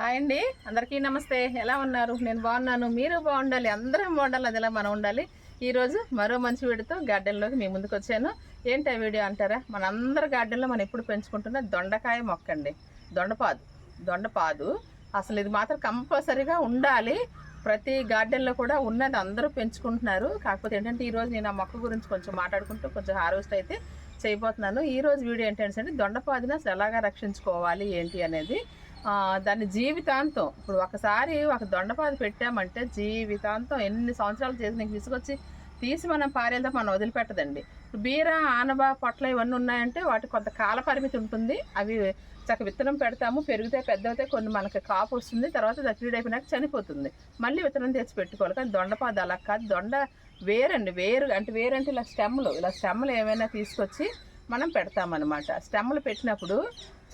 Hi అండి. అందరికీ నమస్తే. ఎలా ఉన్నారు? నేను బాగున్నాను. మీరు బాగుండాలి. అందరం బాగుండాలి. అదిలా మనం ఉండాలి. ఈరోజు మరో మంచి వీడితో గార్డెన్లోకి మీ ముందుకు వచ్చాను. ఏంటి ఆ వీడియో అంటారా? మన అందరి గార్డెన్లో మనం ఎప్పుడు పెంచుకుంటున్న దొండకాయ మొక్క అండి. దొండపాదు. దొండపాదు. అసలు ఇది మాత్రం కంపల్సరీగా ఉండాలి. ప్రతి గార్డెన్లో కూడా ఉన్నది అందరూ పెంచుకుంటున్నారు. కాకపోతే ఏంటంటే ఈరోజు నేను ఆ మొక్క గురించి కొంచెం మాట్లాడుకుంటూ కొంచెం హార్వెస్ట్ అయితే చేయబోతున్నాను. ఈరోజు వీడియో ఏంటంటే దొండపాదిని అసలు ఎలాగా రక్షించుకోవాలి? ఏంటి అనేది. దాన్ని జీవితాంతం. ఇప్పుడు ఒకసారి ఒక దొండపాది పెట్టామంటే జీవితాంతం ఎన్ని సంవత్సరాలు చేసి నీకు విసుగొచ్చి తీసి మనం పారేదా మనం వదిలిపెట్టదండి. ఇప్పుడు బీర ఆనబ పొట్ల ఇవన్నీ ఉన్నాయంటే వాటికి కొంత కాల పరిమితి ఉంటుంది. అవి చక్క విత్తనం పెడతాము. పెరిగితే పెద్దవుతాయి కొన్ని మనకి కాపు వస్తుంది. తర్వాత దక్కిడి అయిపోయినాక చనిపోతుంది. మళ్ళీ విత్తనం తెచ్చి పెట్టుకోవాలి. కానీ దొండపాది అలా కాదు. దొండ వేరండి. వేరు అంటే వేరంటే ఇలా స్టెమ్లు ఇలా స్టెమ్లు ఏమైనా తీసుకొచ్చి మనం పెడతామన్నమాట. స్టెమ్లు పెట్టినప్పుడు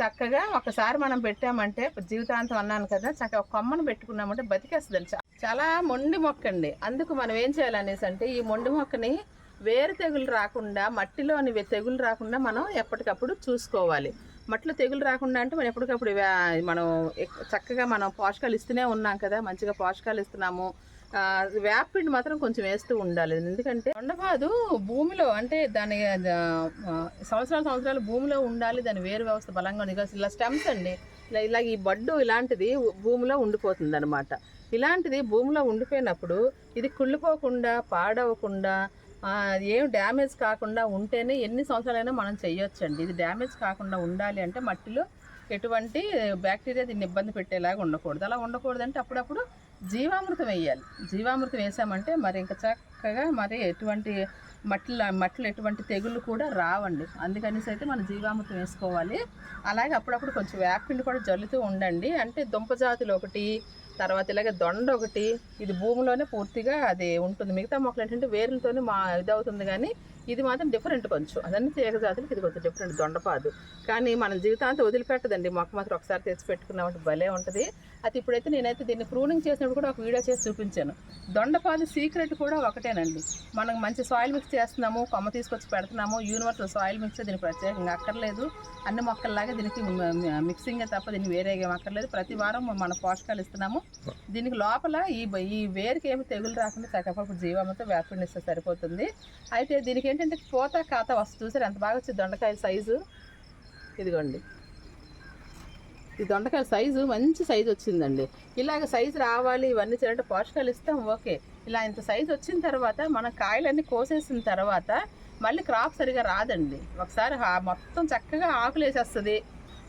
చక్కగా ఒకసారి మనం పెట్టామంటే జీవితాంతం అన్నాను కదా చక్కగా ఒక కొమ్మను పెట్టుకున్నామంటే బతికేస్తుందండి చాలా మొండి మొక్క అండి అందుకు మనం ఏం చేయాలనేసి అంటే ఈ మొండి మొక్కని వేరు తెగులు రాకుండా మట్టిలోని తెగులు రాకుండా మనం ఎప్పటికప్పుడు చూసుకోవాలి. మట్టిలో తెగులు రాకుండా అంటే మనం ఎప్పటికప్పుడు మనం చక్కగా మనం పోషకాలు ఇస్తూనే ఉన్నాం కదా మంచిగా పోషకాలు ఇస్తున్నాము. ఆ, మాత్రం కొంచెం వేస్తూ ఉండాలి. ఎందుకంటే దొండపాదు భూమిలో అంటే దాని సంవత్సరాల సంవత్సరాలు భూమిలో ఉండాలి దాని వేరు వ్యవస్థ బలంగా ఉంది. ఇలా స్టెమ్స్ అండి ఇలా ఇలా ఈ బడ్డు ఇలాంటిది భూమిలో ఉండిపోతుంది అనమాట ఇలాంటిది భూమిలో ఉండిపోయినప్పుడు ఇది కుళ్ళిపోకుండా పాడవకుండా ఏం డ్యామేజ్ కాకుండా ఉంటేనే ఎన్ని సంవత్సరాలైనా మనం చేయొచ్చండి ఇది డ్యామేజ్ కాకుండా ఉండాలి అంటే మట్టిలో ఎటువంటి బ్యాక్టీరియా దీన్ని ఇబ్బంది పెట్టేలాగా ఉండకూడదు. అలా ఉండకూడదంటే అప్పుడప్పుడు జీవామృతం వేయాలి. జీవామృతం వేసామంటే మరి ఇంకా చక్కగా మరి ఎటువంటి మట్టిలో మట్టిలో ఎటువంటి తెగుళ్ళు కూడా రావండి. అందుకనేసి అయితే మనం జీవామృతం వేసుకోవాలి. అలాగే అప్పుడప్పుడు కొంచెం వేపిండి కూడా జల్లుతూ ఉండండి. అంటే దుంప జాతులు ఒకటి తర్వాత ఇలాగే దొండ ఒకటి ఇది భూమిలోనే పూర్తిగా అది ఉంటుంది. మిగతా మొక్కలు ఏంటంటే వేర్లతోనే మా ఇది అవుతుంది కానీ ఇది మాత్రం డిఫరెంట్ కొంచెం. అదన్నీ తీగ జాతులకి ఇది కొంచెం డిఫరెంట్ దొండపాదు. కానీ మన జీవితాంతం వదిలిపెట్టదండి. మొక్క మాత్రం ఒకసారి తెచ్చి పెట్టుకున్నామంటే భలే ఉంటుంది. అది ఇప్పుడైతే నేనైతే దీన్ని ప్రూనింగ్ చేసినప్పుడు కూడా ఒక వీడియో చేసి చూపించాను. దొండపాదు సీక్రెట్ కూడా ఒకటేనండి. మనం మంచి సాయిల్ మిక్స్ చేస్తున్నాము కొమ్మ తీసుకొచ్చి పెడుతున్నాము యూనివర్సల్ సాయిల్ మిక్స్ దీనికి ప్రత్యేకంగా అక్కర్లేదు. అన్ని మొక్కల్లాగా దీనికి మిక్సింగ్ తప్ప దీనికి వేరే ఏమి అక్కర్లేదు. ప్రతి వారం మన పోషకాలు ఇస్తున్నాము. దీనికి లోపల ఈ ఈ వేరుకి ఏమి తెగులు రాకుండా చక్కపప్పు జీవామతో వేపండి ఇస్తే సరిపోతుంది. అయితే దీనికి ఏంటంటే పూత ఖాతా వస్తు చూసారు? ఎంత బాగా వచ్చింది దొండకాయ సైజు? ఇదిగోండి. ఈ దొండకాయ సైజు మంచి సైజు వచ్చిందండి. ఇలాగ సైజు రావాలి ఇవన్నీ చేయాలంటే పోషకాలు ఇస్తాం ఓకే. ఇలా ఇంత సైజు వచ్చిన తర్వాత మన కాయలన్నీ కోసేసిన తర్వాత మళ్ళీ క్రాప్ సరిగా రాదండి. ఒకసారి మొత్తం చక్కగా ఆకులు వేసేస్తుంది.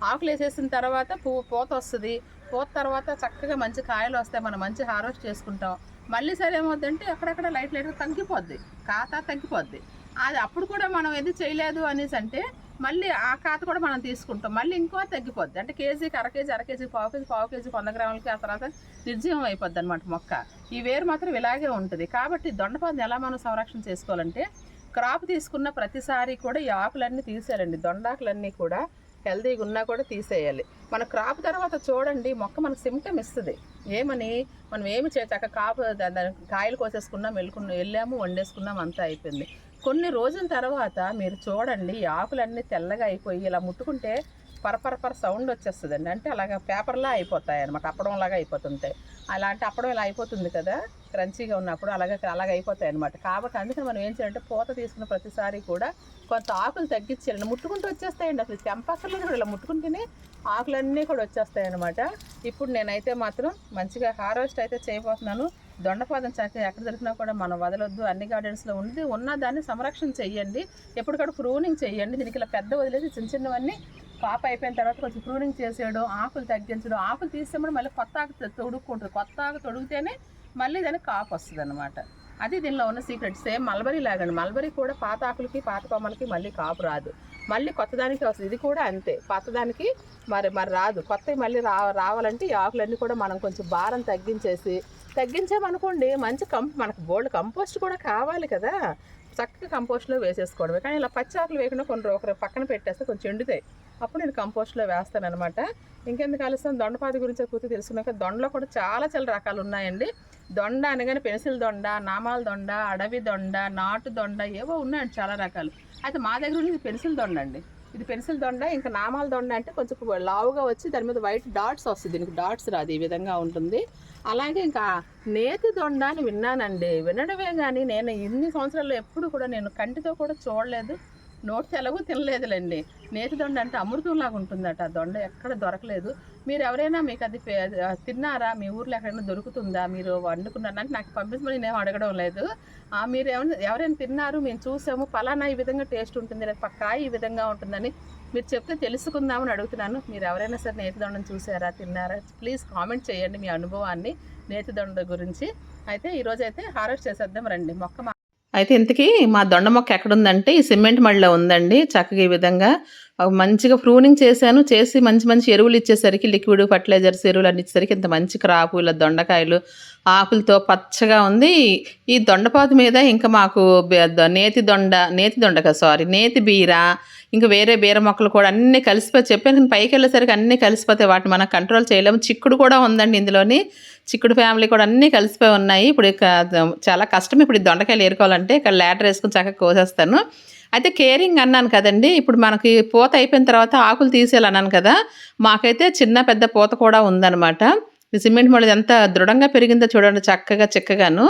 ఆకులు వేసేసిన తర్వాత పువ్వు పూత వస్తుంది. పూత తర్వాత చక్కగా మంచి కాయలు వస్తాయి మనం మంచి హార్వెస్ట్ చేసుకుంటాం. మళ్ళీ సరే ఏమవుతుందంటే అక్కడక్కడ లైట్ లైట్గా తగ్గిపోద్ది. ఖాతా తగ్గిపోద్ది. అది అప్పుడు కూడా మనం ఏది చేయలేదు అనేసి అంటే మళ్ళీ ఆ ఖాత కూడా మనం తీసుకుంటాం. మళ్ళీ ఇంకో తగ్గిపోద్ది. అంటే కేజీకి అర కేజీ అర కేజీ పావు కేజీ పావు కేజీ వంద గ్రాములకి ఆ తర్వాత నిర్జీవం అయిపోద్ది అనమాట మొక్క. ఈ వేరు మాత్రం ఇలాగే ఉంటుంది. కాబట్టి దొండపాదిని ఎలా మనం సంరక్షణ చేసుకోవాలంటే క్రాప్ తీసుకున్న ప్రతిసారి కూడా ఈ ఆకులన్నీ తీసేయాలండి. దొండాకులన్నీ కూడా హెల్తీగా ఉన్నా కూడా తీసేయాలి. మన క్రాప్ తర్వాత చూడండి మొక్క మనకు సిమ్టమ్ ఇస్తుంది. ఏమని? మనం ఏమి చేచాక కాపు దా- కాయలు కోసేసుకున్నాం వెళ్ళుకున్నాం వెళ్ళాము వండేసుకున్నాం అంతా అయిపోయింది. కొన్ని రోజుల తర్వాత మీరు చూడండి ఆకులన్నీ తెల్లగా అయిపోయి ఇలా ముట్టుకుంటే పరపరపర సౌండ్ వచ్చేస్తుందండి. అంటే అలాగా పేపర్లా అయిపోతాయి అనమాట అప్పడంలాగా అయిపోతుంటాయి. అలాంటి అప్పడం ఇలా అయిపోతుంది కదా క్రంచీగా ఉన్నప్పుడు అలాగే అలాగ అయిపోతాయి అనమాట కాబట్టి అందుకని మనం ఏం చేయాలంటే పూత తీసుకున్న ప్రతిసారి కూడా కొంత ఆకులు తగ్గించాలండి ముట్టుకుంటూ వచ్చేస్తాయండి. అసలు తెంపక్కర్లేదు కూడా ఇలా ముట్టుకుంటేనే ఆకులన్నీ కూడా వచ్చేస్తాయి అనమాట ఇప్పుడు నేనైతే మాత్రం మంచిగా హార్వెస్ట్ అయితే చేయబోతున్నాను. దొండపాదం చక్కగా ఎక్కడ దొరికినా కూడా మనం వదలొద్దు. అన్ని గార్డెన్స్లో ఉంది ఉన్న దాన్ని సంరక్షణ చేయండి ఎప్పటికప్పుడు ప్రూనింగ్ చేయండి దీనికి ఇలా పెద్ద వదిలేసి చిన్న చిన్నవన్నీ పాప అయిపోయిన తర్వాత కొంచెం ప్రూనింగ్ చేసేయడం ఆకులు తగ్గించడం ఆకులు తీసేమని మళ్ళీ కొత్త ఆకు తొడుక్కుంటుంది. కొత్త ఆకు తొడిగితేనే మళ్ళీ దానికి కాపు వస్తుంది అనమాట అది దీనిలో ఉన్న సీక్రెట్ సేమ్ మల్బరీ లాగండి. మల్బరీ కూడా పాత ఆకులకి పాత కొమ్మలకి మళ్ళీ కాపు రాదు. మళ్ళీ కొత్తదానికి వస్తుంది. ఇది కూడా అంతే. పాతదానికి మరి మరి రాదు. కొత్తవి మళ్ళీ రా రావాలంటే ఈ ఆకులన్నీ కూడా మనం కొంచెం భారం తగ్గించేసి తగ్గించామనుకోండి మంచి కంప్ మనకు బోల్డ్ కంపోస్ట్ కూడా కావాలి కదా. చక్కగా కంపోస్ట్లో వేసేసుకోవడమే. కానీ ఇలా పచ్చి ఆకులు వేయకుండా కొన్ని ఒకరు పక్కన పెట్టేస్తే కొంచెం ఎండుతాయి. అప్పుడు నేను కంపోస్ట్లో వేస్తాను అనమాట ఇంకెందుకు ఆలస్యం? దొండపాది గురించి పూర్తి తెలుసుకున్నాక దొండలో కూడా చాలా చాలా రకాలు ఉన్నాయండి. దొండ అనగానే పెన్సిల్ దొండ నామాల దొండ అడవి దొండ నాటు దొండ ఏవో ఉన్నాయండి చాలా రకాలు. అయితే మా దగ్గర ఉన్నది పెన్సిల్ దొండ అండి ఇది పెన్సిల్ దొండ ఇంకా నామాల దొండ అంటే కొంచెం లావుగా వచ్చి దాని మీద వైట్ డాట్స్ వస్తుంది దీనికి డాట్స్ రాదు ఈ విధంగా ఉంటుంది. అలాగే ఇంకా నేతి దొండ అని విన్నానండి. వినడమే కానీ నేను ఇన్ని సంవత్సరాల్లో ఎప్పుడు కూడా నేను కంటితో కూడా చూడలేదు. నోటి సెలవు తినలేదులేండి. నేతి దొండ అంటే అమృతంలాగా ఉంటుందట. ఆ దొండ ఎక్కడ దొరకలేదు. మీరు ఎవరైనా మీకు అది తిన్నారా? మీ ఊర్లో ఎక్కడైనా దొరుకుతుందా? మీరు వండుకున్నారా? అంటే నాకు పంపించమని నేను అడగడం లేదు. మీరు ఎవరైనా ఎవరైనా తిన్నారు మేము చూసాము ఫలానా ఈ విధంగా టేస్ట్ ఉంటుంది లేదా పక్కా ఈ విధంగా ఉంటుందని మీరు చెప్తే తెలుసుకుందామని అడుగుతున్నాను. మీరు ఎవరైనా సరే నేతి దొండను చూసారా తిన్నారా? ప్లీజ్ కామెంట్ చేయండి మీ అనుభవాన్ని నేతి దొండ గురించి. అయితే ఈరోజైతే హారెస్ట్ హార్వెస్ట్ చేసేద్దాం రండి. మొక్క అయితే ఇంతకీ మా దొండ మొక్క ఎక్కడుందంటే ఈ సిమెంట్ మళ్ళీ ఉందండి. చక్కగా ఈ విధంగా మంచిగా ప్రూనింగ్ చేశాను. చేసి మంచి మంచి ఎరువులు ఇచ్చేసరికి లిక్విడ్ ఫర్టిలైజర్స్ ఎరువులు అన్ని ఇచ్చేసరికి ఇంత మంచి క్రాపు ఇలా దొండకాయలు ఆకులతో పచ్చగా ఉంది. ఈ దొండపాతి మీద ఇంకా మాకు నేతి దొండ నేతి దొండ సారీ నేతి బీర ఇంకా వేరే బీర మొక్కలు కూడా అన్నీ కలిసిపోయి చెప్పాను కానీ పైకి వెళ్ళేసరికి అన్నీ కలిసిపోతాయి. వాటిని మనం కంట్రోల్ చేయలేము. చిక్కుడు కూడా ఉందండి ఇందులోని. చిక్కుడు ఫ్యామిలీ కూడా అన్నీ కలిసిపోయి ఉన్నాయి. ఇప్పుడు చాలా కష్టం. ఇప్పుడు ఈ దొండకాయలు ఏరుకోవాలంటే ఇక్కడ లేటర్ వేసుకుని చక్కగా కోసేస్తాను. అయితే కేరింగ్ అన్నాను కదండి. ఇప్పుడు మనకి పూత అయిపోయిన తర్వాత ఆకులు తీసేయాలన్నాను కదా. మాకైతే చిన్న పెద్ద పూత కూడా ఉందన్నమాట. ఈ సిమెంట్ మొలది ఎంత దృఢంగా పెరిగిందో చూడండి చక్కగా చిక్కగాను.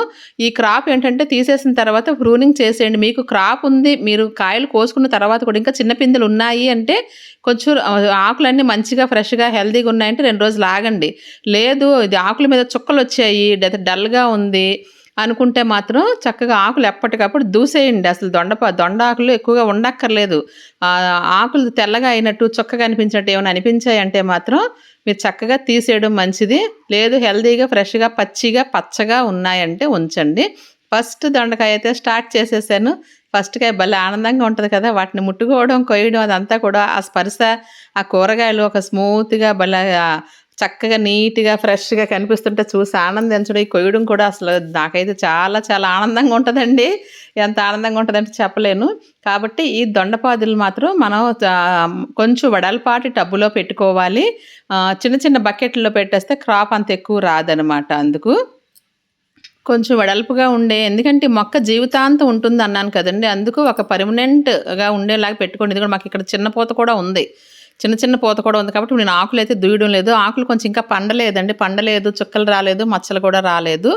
ఈ క్రాప్ ఏంటంటే తీసేసిన తర్వాత ప్రూనింగ్ చేసేయండి. మీకు క్రాప్ ఉంది మీరు కాయలు కోసుకున్న తర్వాత కూడా ఇంకా చిన్న పిందెలు ఉన్నాయి అంటే కొంచెం ఆకులన్నీ మంచిగా ఫ్రెష్గా హెల్తీగా ఉన్నాయంటే రెండు రోజులు ఆగండి. లేదు ఇది ఆకుల మీద చుక్కలు వచ్చాయి లేదా డల్గా ఉంది అనుకుంటే మాత్రం చక్కగా ఆకులు ఎప్పటికప్పుడు దూసేయండి. అసలు దొండప దొండ ఆకులు ఎక్కువగా ఉండక్కర్లేదు. ఆకులు తెల్లగా అయినట్టు చొక్కగా అనిపించినట్టు ఏమైనా అనిపించాయి అంటే మాత్రం మీరు చక్కగా తీసేయడం మంచిది. లేదు హెల్తీగా ఫ్రెష్గా పచ్చిగా పచ్చగా ఉన్నాయంటే ఉంచండి. ఫస్ట్ దొండకాయ అయితే స్టార్ట్ చేసేసాను. ఫస్ట్కాయ భలే ఆనందంగా ఉంటుంది కదా. వాటిని ముట్టుకోవడం కొయ్యడం అదంతా కూడా ఆ స్పర్శ ఆ కూరగాయలు ఒక స్మూత్గా భలే చక్కగా నీట్గా ఫ్రెష్గా కనిపిస్తుంటే చూసి ఆనందించడం. ఈ కొయ్యడం కూడా అసలు నాకైతే చాలా చాలా ఆనందంగా ఉంటుందండి. ఎంత ఆనందంగా ఉంటుందంటే చెప్పలేను. కాబట్టి ఈ దొండపాదులు మాత్రం మనం కొంచెం వెడల్పాటి టబ్బులో పెట్టుకోవాలి. చిన్న చిన్న బకెట్లో పెట్టేస్తే క్రాప్ అంత ఎక్కువ రాదనమాట అందుకు. కొంచెం వెడల్పుగా ఉండే ఎందుకంటే మొక్క జీవితాంతం ఉంటుంది అన్నాను కదండి. అందుకు ఒక పర్మనెంట్గా ఉండేలాగా పెట్టుకోండి. ఇది కూడా మాకు ఇక్కడ చిన్న పూత కూడా ఉంది. చిన్న చిన్న పూత కూడా ఉంది కాబట్టి నేను ఆకులు అయితే దూయడం లేదు. ఆకులు కొంచెం ఇంకా పండలేదండి. పండలేదు చుక్కలు రాలేదు మచ్చలు కూడా రాలేదు.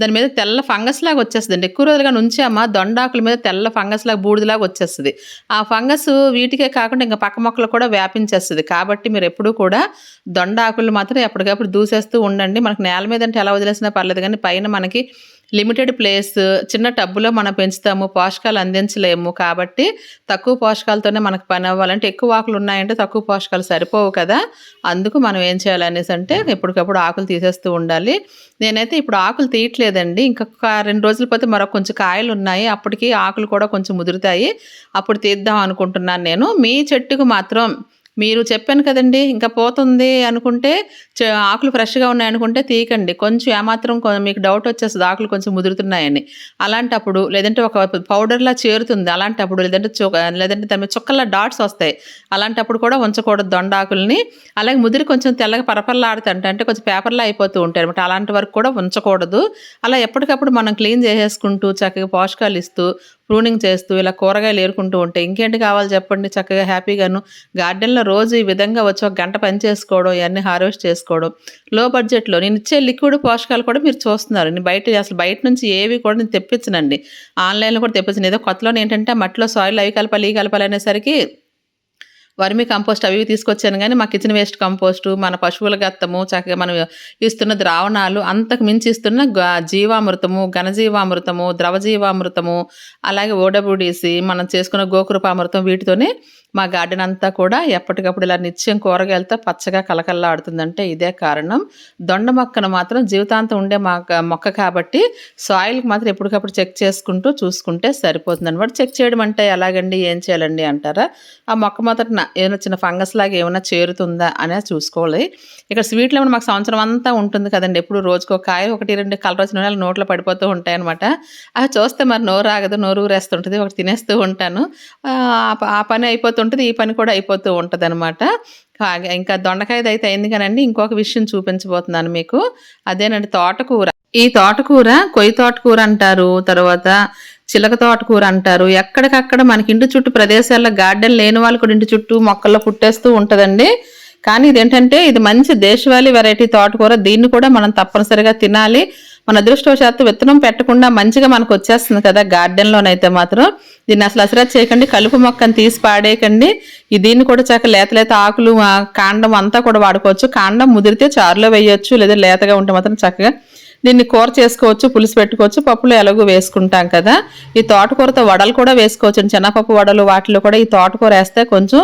దాని మీద తెల్ల ఫంగస్ లాగా వచ్చేస్తుంది ఎక్కువ రోజులుగా నుంచామా దొండాకుల మీద తెల్ల ఫంగస్ లాగా బూడిదలాగా వచ్చేస్తుంది. ఆ ఫంగస్ వీటికే కాకుండా ఇంకా పక్క మొక్కలు కూడా వ్యాపించేస్తుంది. కాబట్టి మీరు ఎప్పుడూ కూడా దొండాకులు మాత్రం ఎప్పటికప్పుడు దూసేస్తూ ఉండండి. మనకు నేల మీద అంటే ఎలా వదిలేసినా పర్లేదు కానీ పైన మనకి లిమిటెడ్ ప్లేస్ చిన్న టబ్బులో మనం పెంచుతాము పోషకాలు అందించలేము కాబట్టి తక్కువ పోషకాలతోనే మనకు పని అవ్వాలంటే ఎక్కువ ఆకులు ఉన్నాయంటే తక్కువ పోషకాలు సరిపోవు కదా. అందుకు మనం ఏం చేయాలనేసి అంటే ఎప్పటికప్పుడు ఆకులు తీసేస్తూ ఉండాలి. నేనైతే ఇప్పుడు ఆకులు తీయట్లేదండి. ఇంకొక రెండు రోజులు పోతే మరొక కొంచెం కాయలు ఉన్నాయి. అప్పటికి ఆకులు కూడా కొంచెం ముదురుతాయి. అప్పుడు తీద్దాం అనుకుంటున్నాను నేను. మీ చెట్టుకు మాత్రం మీరు చెప్పాను కదండి ఇంకా పోతుంది అనుకుంటే ఆకులు ఫ్రెష్గా ఉన్నాయి అనుకుంటే తీయకండి. కొంచెం ఏమాత్రం మీకు డౌట్ వచ్చేస్తుంది ఆకులు కొంచెం ముదురుతున్నాయని. అలాంటప్పుడు లేదంటే ఒక పౌడర్లా చేరుతుంది అలాంటప్పుడు లేదంటే చొ లేదంటే దాని మీద చుక్కల డాట్స్ వస్తాయి. అలాంటప్పుడు కూడా ఉంచకూడదు దొండాకుల్ని అలాగే ముదిరి కొంచెం తెల్లగా పరపరలాడుతుంటే అంటే కొంచెం పేపర్లా అయిపోతూ ఉంటాయి అనమాట అలాంటి వరకు కూడా ఉంచకూడదు. అలా ఎప్పటికప్పుడు మనం క్లీన్ చేసేసుకుంటూ చక్కగా పోషకాలు ఇస్తూ ప్రూనింగ్ చేస్తూ ఇలా కూరగాయలు ఏరుకుంటూ ఉంటే ఇంకేంటి కావాలి చెప్పండి? చక్కగా హ్యాపీగాను గార్డెన్లో రోజు ఈ విధంగా వచ్చి ఒక గంట పని చేసుకోవడం ఇవన్నీ హార్వెస్ట్ చేసుకోవడం లో బడ్జెట్లో నేను ఇచ్చే లిక్విడ్ పోషకాలు కూడా మీరు చూస్తున్నారు. నేను బయట అసలు బయట నుంచి ఏవి కూడా నేను తెప్పించనండి. ఆన్లైన్లో కూడా తెప్పించను. ఏదో కొత్తలో ఏంటంటే మట్టిలో సాయిల్ అవి కలపాలి ఈ కలపాలి అనేసరికి వర్మి కంపోస్ట్ అవి తీసుకొచ్చాను కానీ మా కిచెన్ వేస్ట్ కంపోస్టు మన పశువుల గత్తము చక్కగా మనం ఇస్తున్న ద్రావణాలు అంతకు మించి ఇస్తున్న గ- జీవామృతము ఘనజీవామృతము ద్రవజీవామృతము అలాగే ఓడబుడిసి మనం చేసుకున్న గోకృపామృతం వీటితోనే మా గార్డెన్ అంతా కూడా ఎప్పటికప్పుడు ఇలా నిత్యం కూరగాయలతో పచ్చగా కలకల్లాడుతుందంటే ఇదే కారణం. దొండ మొక్కను మాత్రం జీవితాంతం ఉండే మా మొక్క కాబట్టి సాయిల్కి మాత్రం ఎప్పటికప్పుడు చెక్ చేసుకుంటూ చూసుకుంటే సరిపోతుంది అనమాట చెక్ చేయడం అంటే ఎలాగండి ఏం చేయాలండి అంటారా? ఆ మొక్క మొదటన ఏమైనా చిన్న ఫంగస్ లాగా ఏమైనా చేరుతుందా అనేది చూసుకోవాలి. ఇక్కడ స్వీట్ లెమన్ మాకు సంవత్సరం అంతా ఉంటుంది కదండి. ఎప్పుడు రోజుకో కాయ ఒకటి రెండు కలర్ వచ్చిన నోట్లో పడిపోతూ ఉంటాయి అనమాట అవి చూస్తే మరి నోరు ఆగదు నోరు ఊరేస్తుంటుంది ఒకటి తినేస్తూ ఉంటాను. ఆ ప- ఆ పని అయిపోతుంటుంది ఈ పని కూడా అయిపోతూ ఉంటుంది అనమాట ఇంకా దొండకాయది అయితే అయింది కానండి ఇంకొక విషయం చూపించబోతున్నాను మీకు. అదేనండి తోటకూర. ఈ తోటకూర కొయ్యి తోటకూర అంటారు తర్వాత చిలక తోటకూర అంటారు. ఎక్కడికక్కడ మనకి ఇంటి చుట్టూ ప్రదేశాల్లో గార్డెన్ లేని వాళ్ళు కూడా ఇంటి చుట్టూ మొక్కల్లో పుట్టేస్తూ ఉంటుందండి. కానీ ఇదేంటంటే ఇది మంచి దేశవాళీ వెరైటీ తోటకూర దీన్ని కూడా మనం తప్పనిసరిగా తినాలి. మన అదృష్టవశాత్తు విత్తనం పెట్టకుండా మంచిగా మనకు వచ్చేస్తుంది కదా గార్డెన్లోనైతే మాత్రం. దీన్ని అసలు అసరా చేయకండి కలుపు మొక్కని తీసి పాడేయకండి. దీన్ని కూడా చక్క లేత లేత ఆకులు కాండం అంతా కూడా వాడుకోవచ్చు. కాండం ముదిరితే చారులో వేయొచ్చు లేదా లేతగా ఉంటే మాత్రం చక్కగా దీన్ని కూర చేసుకోవచ్చు పులుసు పెట్టుకోవచ్చు పప్పులు ఎలాగో వేసుకుంటాం కదా. ఈ తోటకూరతో వడలు కూడా వేసుకోవచ్చు శనగపప్పు వడలు వాటిలో కూడా ఈ తోటకూర వేస్తే కొంచెం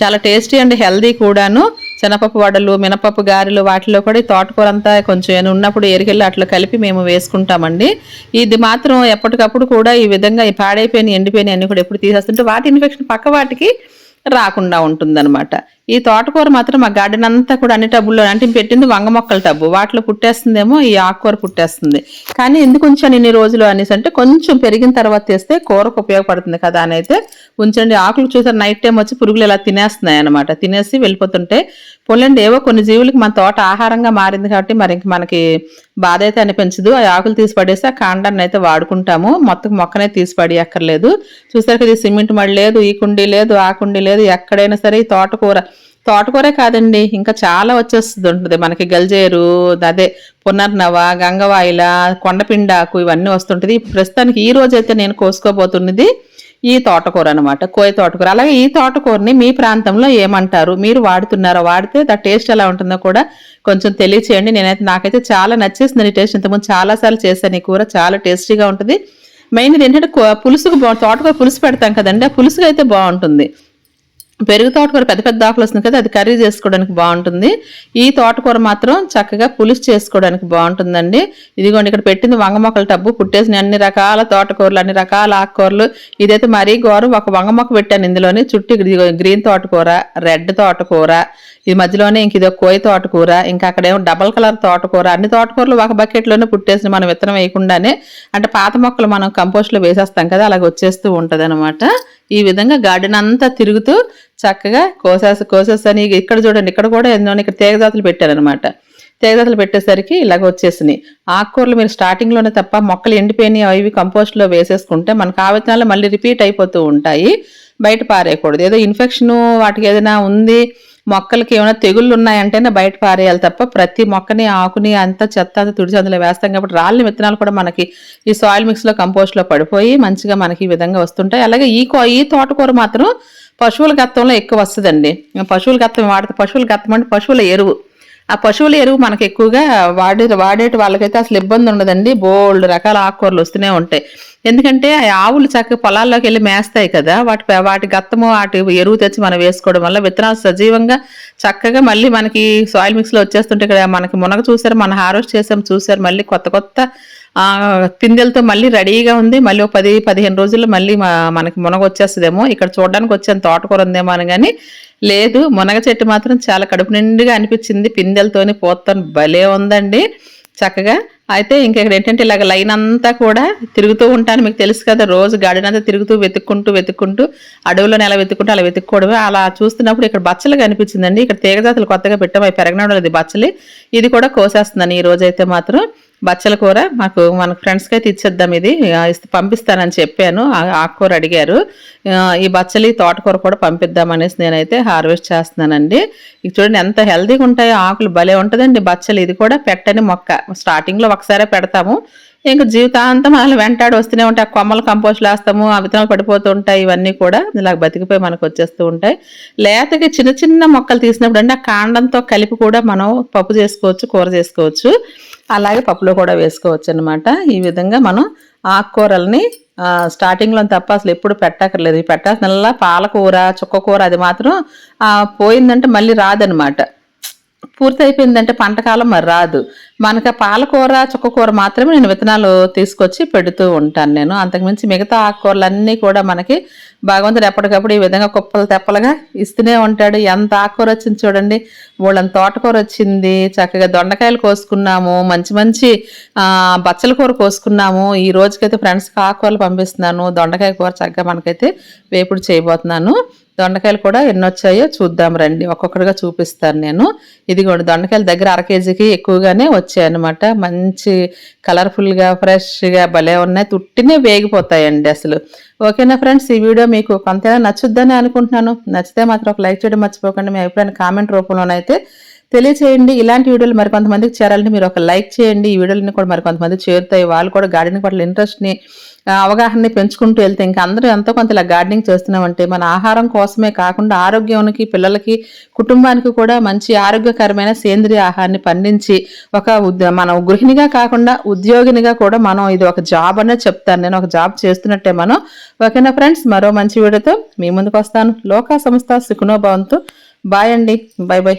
చాలా టేస్టీ అండ్ హెల్దీ కూడాను. శనపప్పు వడలు మినపప్పు గారెలు వాటిలో కూడా ఈ తోటకూర అంతా కొంచెం ఏమైనా ఉన్నప్పుడు ఎరికెళ్ళి అట్లా కలిపి మేము వేసుకుంటామండి. ఇది మాత్రం ఎప్పటికప్పుడు కూడా ఈ విధంగా ఈ పాడైపోయిన ఎండిపోయిన అన్నీ కూడా ఎప్పుడు తీసేస్తుంటే వాటి ఇన్ఫెక్షన్ పక్క వాటికి రాకుండా ఉంటుందన్నమాట. ఈ తోటకూర మాత్రం మా గార్డెన్ అంతా కూడా అన్ని టబ్బుల్లో అంటే పెట్టింది వంగ మొక్కల టబ్బు. వాటిలో పుట్టేస్తుందేమో ఈ ఆకుకూర పుట్టేస్తుంది. కానీ ఎందుకు ఉంచాను ఇన్ని రోజులు అనేసి అంటే కొంచెం పెరిగిన తర్వాత తీస్తే కూరకు ఉపయోగపడుతుంది కదా అని అయితే ఉంచండి. ఆకులు చూసారు నైట్ టైం వచ్చి పురుగులు ఇలా తినేస్తున్నాయి అనమాట తినేసి వెళ్ళిపోతుంటే పొలండి ఏవో కొన్ని జీవులకి మన తోట ఆహారంగా మారింది కాబట్టి మరి ఇంక మనకి బాధ అయితే అనిపించదు. ఆ ఆకులు తీసి పడేసి ఆ కాండాన్ని అయితే వాడుకుంటాము. మొత్తం మొక్కనే తీసి పడేయక్కర్లేదు. చూసారు కదా సిమెంట్ మడి లేదు ఈ కుండీ లేదు ఆ కుండీ లేదు. ఎక్కడైనా సరే ఈ తోటకూర తోటకూరే కాదండి ఇంకా చాలా వచ్చేస్తుంది ఉంటుంది మనకి గల్జేరు అదే పునర్నవ గంగవాయిల కొండపిండాకు ఇవన్నీ వస్తుంటుంది. ప్రస్తుతానికి ఈ రోజు అయితే నేను కోసుకోబోతున్నది ఈ తోటకూర అనమాట కోయ తోటకూర. అలాగే ఈ తోటకూరని మీ ప్రాంతంలో ఏమంటారు? మీరు వాడుతున్నారో? వాడితే దా టేస్ట్ ఎలా ఉంటుందో కూడా కొంచెం తెలియచేయండి. నేనైతే నాకైతే చాలా నచ్చేసింది ఈ టేస్ట్. ఇంతకుముందు చాలాసార్లు చేశాను ఈ కూర చాలా టేస్టీగా ఉంటుంది. మెయిన్ ఏంటంటే పులుసుకు బా తోటకూర పులుసు పెడతాం కదండి ఆ పులుసుకు అయితే బాగుంటుంది. పెరుగు తోటకూర పెద్ద పెద్ద ఆకులు వస్తుంది కదా అది కర్రీ చేసుకోవడానికి బాగుంటుంది. ఈ తోటకూర మాత్రం చక్కగా పులుసు చేసుకోవడానికి బాగుంటుందండి. ఇదిగోండి ఇక్కడ పెట్టింది వంగ మొక్కల టబ్బు పుట్టేసిన అన్ని రకాల తోటకూరలు అన్ని రకాల ఆకుకూరలు. ఇదైతే మరీ ఘోరం ఒక వంగ మొక్క పెట్టాను ఇందులోనే. చుట్టూ గ్రీన్ తోటకూర రెడ్ తోటకూర ఈ మధ్యలోనే ఇంక ఇదో కోయి తోటకూర ఇంకా అక్కడేమో డబల్ కలర్ తోటకూర. అన్ని తోటకూరలు ఒక బకెట్లోనే పుట్టేసిన మనం విత్తనం వేయకుండానే. అంటే పాత మొక్కలు మనం కంపోస్ట్లో వేసేస్తాం కదా అలాగ వచ్చేస్తూ ఉంటుంది ఈ విధంగా గార్డెన్ అంతా తిరుగుతూ చక్కగా కోసేసి కోసేసని ఇక్కడ చూడండి ఇక్కడ కూడా ఎన్నో ఇక్కడ తీగజాతులు పెట్టారనమాట తీగజాతులు పెట్టేసరికి ఇలాగ వచ్చేసినాయి. ఆకుకూరలు మీరు స్టార్టింగ్లోనే తప్ప మొక్కలు ఎండిపోయినాయి అవి కంపోస్ట్లో వేసేసుకుంటే మనకు ఆ విత్తనాలు మళ్ళీ రిపీట్ అయిపోతూ ఉంటాయి. బయట పారేయకూడదు. ఏదో ఇన్ఫెక్షన్ వాటికి ఏదైనా ఉంది మొక్కలకి ఏమైనా తెగుళ్ళు ఉన్నాయంటేనే బయట పారేయాలి తప్ప ప్రతి మొక్కని ఆకుని అంతా చెత్త అంతా తుడిచి అందులో వేస్తాం కాబట్టి రాళ్ళని విత్తనాలు కూడా మనకి ఈ సాయిల్ మిక్స్లో కంపోస్ట్లో పడిపోయి మంచిగా మనకి ఈ విధంగా వస్తుంటాయి. అలాగే ఈ కో ఈ తోటకూర మాత్రం పశువుల గత్తంలో ఎక్కువ వస్తుందండి. పశువుల గత్తం వాడితే పశువుల గత్తం అంటే పశువుల ఎరువు. ఆ పశువుల ఎరువు మనకు ఎక్కువగా వాడే వాడేటి వాళ్ళకైతే అసలు ఇబ్బంది ఉండదండి. బోల్డ్ రకాల ఆకుకూరలు వస్తూనే ఉంటాయి. ఎందుకంటే ఆ ఆవులు చక్కగా పొలాల్లోకి వెళ్ళి మేస్తాయి కదా. వాటి వాటి గత్తము వాటి ఎరువు తెచ్చి మనం వేసుకోవడం వల్ల విత్తనాలు సజీవంగా చక్కగా మళ్ళీ మనకి సాయిల్ మిక్స్లో వచ్చేస్తుంటే ఇక్కడ మనకి మునగ చూసారు మన హార్వెస్ట్ చేసాం చూసారు. మళ్ళీ కొత్త కొత్త ఆ, పిందెలతో మళ్ళీ రెడీగా ఉంది. మళ్ళీ ఒక పది పదిహేను రోజుల్లో మళ్ళీ మనకి మునగ వచ్చేస్తుందేమో ఇక్కడ చూడడానికి వచ్చాను తోటకూర ఉందేమో అని కానీ లేదు మునగ చెట్టు మాత్రం చాలా కడుపు నిండుగా అనిపించింది. పిందెలతోని పోతాను భలే ఉందండి. చక్కగా. అయితే ఇంకా ఇక్కడ ఏంటంటే ఇలాగ లైన్ అంతా కూడా తిరుగుతూ ఉంటాను. మీకు తెలుసు కదా రోజు గార్డెన్ అంతా తిరుగుతూ వెతుక్కుంటూ వెతుక్కుంటూ అడవులను ఎలా వెతుక్కుంటూ అలా వెతుక్కోవడమే. అలా చూస్తున్నప్పుడు ఇక్కడ బచ్చలు కనిపించిందండి. ఇక్కడ తీగజాతులు కొత్తగా పెట్టాం. అవి పెరగడం లేదు బచ్చలి. ఇది కూడా కోసేస్తున్నాను ఈ రోజు అయితే మాత్రం. బచ్చల కూర మాకు మన ఫ్రెండ్స్కి అయితే ఇచ్చేద్దాం ఇది. పంపిస్తానని చెప్పాను. ఆకుకూర అడిగారు. ఈ బచ్చలి తోటకూర కూడా పంపిద్దామనేసి నేనైతే హార్వెస్ట్ చేస్తున్నానండి. ఇది చూడండి ఎంత హెల్తీగా ఉంటాయో ఆకులు భలే ఉంటుందండి బచ్చలి. ఇది కూడా పెట్టని మొక్క. స్టార్టింగ్లో ఒకసారే పెడతాము. ఇంకా జీవితాంతం అలా వెంటాడు వస్తూనే ఉంటాయి. ఆ కొమ్మలు కంపోస్ట్ వేస్తాము ఆ విత్తనాలు పడిపోతూ ఉంటాయి. ఇవన్నీ కూడా ఇలా బతికిపోయి మనకు వచ్చేస్తూ ఉంటాయి. లేతగా చిన్న చిన్న మొక్కలు తీసినప్పుడు అంటే ఆ కాండంతో కలిపి కూడా మనం పప్పు చేసుకోవచ్చు కూర చేసుకోవచ్చు. అలాగే పప్పులో కూడా వేసుకోవచ్చు అనమాట ఈ విధంగా మనం ఆకుకూరల్ని స్టార్టింగ్లో తప్ప అసలు ఎప్పుడు పెట్టక్కర్లేదు. ఈ పెట్టాల్సిన పాలకూర చుక్కకూర అది మాత్రం పోయిందంటే మళ్ళీ రాదనమాట పూర్తి అయిపోయిందంటే పంటకాలం మరి రాదు. మనకి పాలకూర చుక్కకూర మాత్రమే నేను విత్తనాలు తీసుకొచ్చి పెడుతూ ఉంటాను నేను. అంతకుమించి మిగతా ఆకుకూరలన్నీ కూడా మనకి భగవంతుడు ఎప్పటికప్పుడు ఈ విధంగా కుప్పలు తెప్పలుగా ఇస్తూనే ఉంటాడు. ఎంత ఆకుకూర వచ్చింది చూడండి. వాళ్ళని తోటకూర వచ్చింది. చక్కగా దొండకాయలు కోసుకున్నాము. మంచి మంచి బచ్చల కూర కోసుకున్నాము. ఈ రోజుకైతే ఫ్రెండ్స్కి ఆకుకూరలు పంపిస్తున్నాను. దొండకాయ కూర చక్కగా మనకైతే వేపుడు చేయబోతున్నాను. దొండకాయలు కూడా ఎన్ని వచ్చాయో చూద్దాం రండి. ఒక్కొక్కటిగా చూపిస్తాను నేను. ఇదిగోండి దొండకాయలు దగ్గర అర కేజీకి ఎక్కువగానే వచ్చాయి అనమాట మంచి కలర్ఫుల్గా ఫ్రెష్గా భలే ఉన్నాయి. తుట్టినే వేగిపోతాయండి అసలు. ఓకేనా ఫ్రెండ్స్ ఈ వీడియో మీకు కొంతైనా నచ్చుద్దని అనుకుంటున్నాను. నచ్చితే మాత్రం ఒక లైక్ చేయడం మర్చిపోకండి. మీ అభిప్రాయాన్ని కామెంట్ రూపంలోనైతే తెలియచేయండి. ఇలాంటి వీడియోలు మరి కొంతమందికి చేరాలంటే మీరు ఒక లైక్ చేయండి. ఈ వీడియోలని కూడా మరికొంతమంది చేరుతాయి. వాళ్ళు కూడా గార్డెనింగ్ పట్ల ఇంట్రెస్ట్ని అవగాహనని పెంచుకుంటూ వెళ్తే ఇంకా అందరూ ఎంతో కొంత ఇలా గార్డెనింగ్ చేస్తున్నామంటే మన ఆహారం కోసమే కాకుండా ఆరోగ్యానికి పిల్లలకి కుటుంబానికి కూడా మంచి ఆరోగ్యకరమైన సేంద్రియ ఆహారాన్ని పండించి ఒక ఉద్- మనం గృహిణిగా కాకుండా ఉద్యోగినిగా కూడా మనం ఇది ఒక జాబ్ అనే చెప్తాను. నేను ఒక జాబ్ చేస్తున్నట్టే మనం. ఓకేనా ఫ్రెండ్స్? మరో మంచి వీడియోతో మీ ముందుకు వస్తాను. లోకా సంస్థ సుఖనో భవంతు. బాయ్ అండి. Bye bye